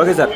Okay sir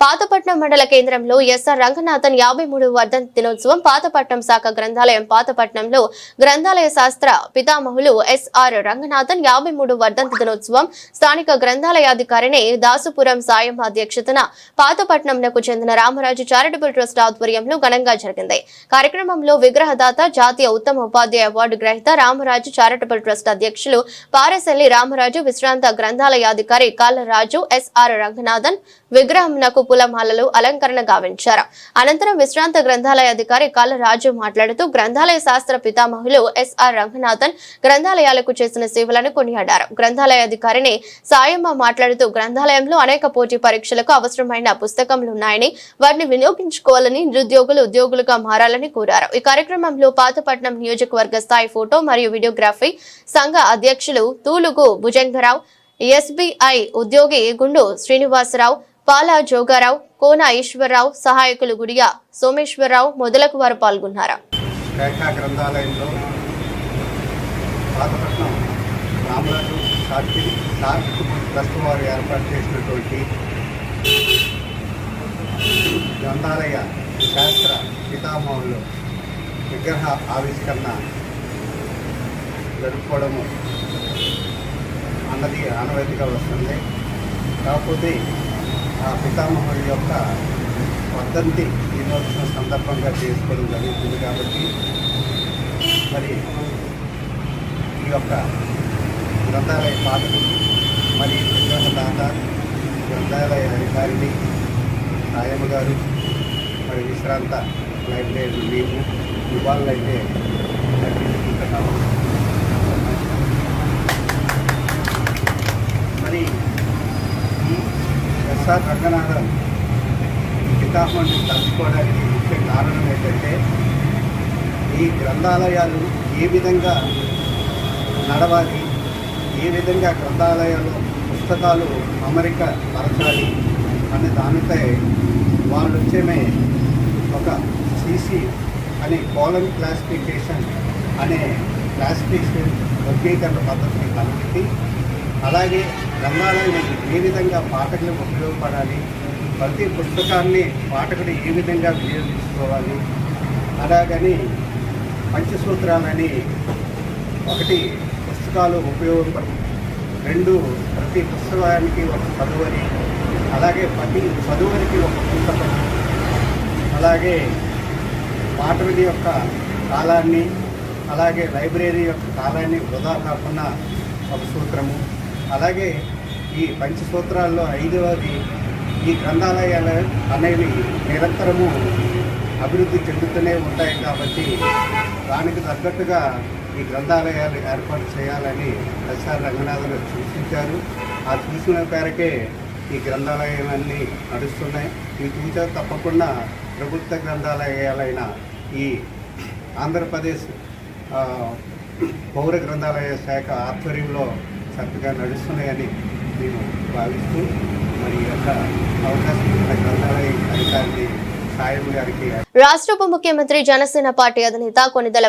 Pathapatnam మండల కేంద్రంలో SR Ranganathan యాభై మూడు వర్ధంతి దినోత్సవం పాతపట్నం శాఖ గ్రంథాలయం పాతపట్నంలో గ్రంథాలయ శాస్త్ర పితామహులు ఎస్ఆర్ రంగనాథన్ యాభై మూడు వర్ధంతి దినోత్సవం స్థానిక గ్రంథాలయాధికారిని దాసుపురం సాయం అధ్యక్షతన పాతపట్నంకు చెందిన రామరాజు చారిటబుల్ ట్రస్ట్ ఆధ్వర్యంలో ఘనంగా జరిగింది. కార్యక్రమంలో విగ్రహదాత జాతీయ ఉత్తమ ఉపాధ్యాయ అవార్డు గ్రహీత రామరాజు చారిటబుల్ ట్రస్ట్ అధ్యక్షులు పారెసెల్లి రామరాజు విశ్రాంత గ్రంథాలయాధికారి రాజు ఎస్ఆర్ రంగనాథన్ విగ్రహంనకు పూలమాలలు అలంకరణ గావించారు. అనంతరం విశ్రాంత గ్రంథాలయ అధికారి కాళ్ళరాజు మాట్లాడుతూ గ్రంథాలయ శాస్త్ర పితామహులు ఎస్ఆర్ రంగనాథన్ గ్రంథాలయాలకు చేసిన సేవలను కొనియాడారు. గ్రంథాలయాధికారిని సాయమ్మ మాట్లాడుతూ గ్రంథాలయంలో అనేక పోటీ పరీక్షలకు అవసరమైన పుస్తకములు ఉన్నాయని వాటిని వినియోగించుకోవాలని నిరుద్యోగులు ఉద్యోగులుగా మారాలని కోరారు. ఈ కార్యక్రమంలో పాతపట్నం నియోజకవర్గ స్థాయి ఫోటో మరియు వీడియోగ్రఫీ సంఘ అధ్యక్షులు తూలుగు భుజంగరావు ఎస్బీఐ ఉద్యోగి గుండు శ్రీనివాసరావు పాలా జోగారావు కోన ఈశ్వరరావు సహాయకులు గుడియా సోమేశ్వరరావు మొదలకు వారు పాల్గొన్నారు. గ్రంథాలయంలో పాతపట్నం రామరాజు సాక్షి సాక్షి ట్రస్ట్ వారు ఏర్పాటు చేసినటువంటి గ్రంథాలయ శాస్త్ర పితామహులు విగ్రహ ఆవిష్కరణ జరుపుకోవడము అన్నది ఆనవాయితీగా వస్తుంది. కాకపోతే ఆ పితామహుడి యొక్క వర్ధంతి దినోత్సవం సందర్భంగా చేసుకోవడం జరుగుతుంది కాబట్టి మరి ఈ యొక్క గ్రంథాలయ పాఠకులు మరి విగ్రహదాత గ్రంథాలయ అధికారిని సాయమ్మ గారు మరి విశ్రాంత లైబ్రరీ మేము ఇవాళైతే అర్పించుకుంటున్నాము మరి ఈ ఎస్ఆర్ రంగనాథన్ ఈ పితామహుని తలుచుకోవడానికి ముఖ్య కారణం ఏంటంటే ఈ గ్రంథాలయాలు ఏ విధంగా నడవాలి ఏ విధంగా గ్రంథాలయాలు పుస్తకాలు అమరిక పరచాలి అనే దానిపై వాళ్ళు వచ్చేమే ఒక సీసీ అనే కాలం క్లాసిఫికేషన్ అనే క్లాసిఫికేషన్ వర్గీకరణ పద్ధతిని కనుగొట్టి అలాగే గ్రంథాలయం ఏ విధంగా పాఠకులకు ఉపయోగపడాలి ప్రతి పుస్తకాన్ని పాఠకుడు ఏ విధంగా వినియోగించుకోవాలి అలాగని పంచసూత్రాలని ఒకటి పుస్తకాలు ఉపయోగపడ రెండు ప్రతి పుస్తకానికి ఒక చదువని అలాగే ప్రతి చదువునికి ఒక పుస్తకం అలాగే పాఠకుడి యొక్క కాలాన్ని అలాగే లైబ్రరీ యొక్క కాలాన్ని వృధా కాకుండా ఒక సూత్రము. అలాగే ఈ పంచసూత్రాల్లో ఐదవది ఈ గ్రంథాలయాలు అనేవి నిరంతరము అభివృద్ధి చెందుతూనే ఉంటాయి కాబట్టి దానికి తగ్గట్టుగా ఈ గ్రంథాలయాలు ఏర్పాటు చేయాలని ఎస్ఆర్ రంగనాథన్ సూచించారు. ఆ సూచన మేరకే ఈ గ్రంథాలయాలన్నీ నడుస్తున్నాయి. ఈ సూచన తప్పకుండా ప్రభుత్వ గ్రంథాలయాలైన ఈ ఆంధ్రప్రదేశ్ పౌర గ్రంథాలయ శాఖ ఆధ్వర్యంలో చక్కగా నడుస్తున్నాయని నేను భావిస్తూ మరి యొక్క అవకాశం గ్రంథాలయ అధికారికి సాయం రాష్ట్ర ఉప ముఖ్యమంత్రి జనసేన పార్టీ అధినేత కొనిదెల